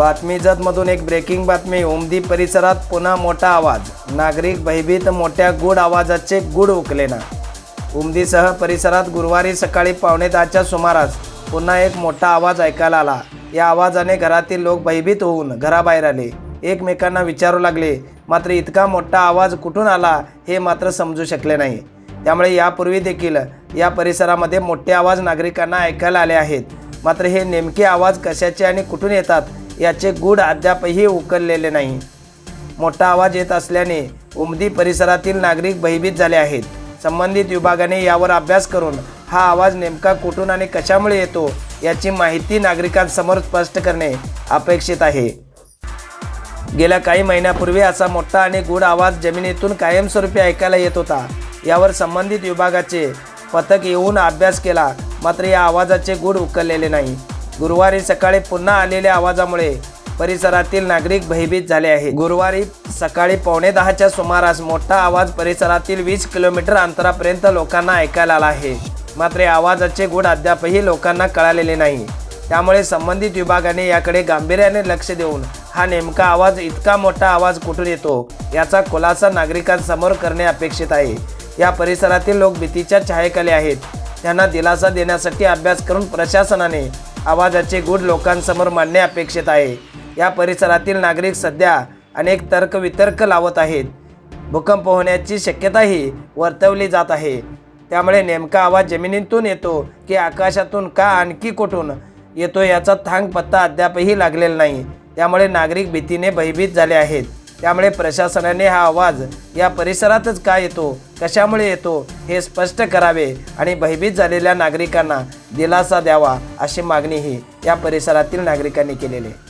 बातमी जतमधून एक ब्रेकिंग बातमी. उमदी परिसरात पुन्हा मोठा आवाज. नागरिक भयभीत मोठ्या गुड आवाजाचे गुड उकलेना. उमदीसह परिसरात गुरुवारी सकाळी पावणे दहाच्या सुमारास पुन्हा एक मोठा आवाज ऐकायला आला. या आवाजाने घरातील लोक भयभीत होऊन घराबाहेर आले. एकमेकांना विचारू लागले मात्र इतका मोठा आवाज कुठून आला हे मात्र समजू शकले नाही त्यामुळे यापूर्वी देखील या परिसरामध्ये मोठे आवाज नागरिकांना ऐकायला आले आहेत. मात्र हे नेमके आवाज कशाचे आणि कुठून येतात याचे गूढ अद्यापही उकललेले नाही. मोठा आवाज येत असल्याने उमदी परिसरातील नागरिक भयभीत झाले आहेत. संबंधित विभागाने यावर अभ्यास करून हा आवाज नेमका कुठून आणि कशामुळे येतो याची माहिती नागरिकांसमोर स्पष्ट करणे अपेक्षित आहे. गेल्या काही महिन्यापूर्वी असा मोठा आणि गूढ आवाज जमिनीतून कायमस्वरूपी ऐकायला येत होता. यावर संबंधित विभागाचे पथक येऊन अभ्यास केला मात्र या आवाजाचे गूढ उकललेले नाही. गुरुवारी सकाळी पुन्हा आलेल्या आवाजामुळे परिसरातील नागरिक भयभीत झाले आहे गुरुवारी सकाळी पावणे दहाच्या सुमारास मोठा आवाज परिसरातील वीस किलोमीटर अंतरापर्यंत लोकांना ऐकायला आला आहे. मात्र या आवाजाचे गूढ अद्यापही लोकांना कळालेले नाही. त्यामुळे संबंधित विभागाने याकडे गांभीर्याने लक्ष देऊन हा नेमका आवाज इतका मोठा आवाज कुठून येतो याचा खुलासा नागरिकांसमोर करणे अपेक्षित आहे. या परिसरातील लोक भीतीच्या छायेखाली आहेत. त्यांना दिलासा देण्यासाठी अभ्यास करून प्रशासनाने आवाजाचे गुढ लोकांसमोर मांडणे अपेक्षित आहे. या परिसरातील नागरिक सध्या अनेक तर्कवितर्क लावत आहेत. भूकंप होण्याची शक्यताही वर्तवली जात आहे. त्यामुळे नेमका आवाज जमिनीतून येतो की आकाशातून का आणखी कुठून येतो याचा थांग पत्ता अद्यापही लागलेला नाही. त्यामुळे नागरिक भीतीने भयभीत झाले आहेत. त्यामुळे प्रशासनाने हा आवाज या परिसरातच का येतो कशामुळे येतो हे स्पष्ट करावे आणि भयभीत झालेल्या नागरिकांना दिलासा द्यावा अशी मागणीही या परिसरातील नागरिकांनी केलेली आहे.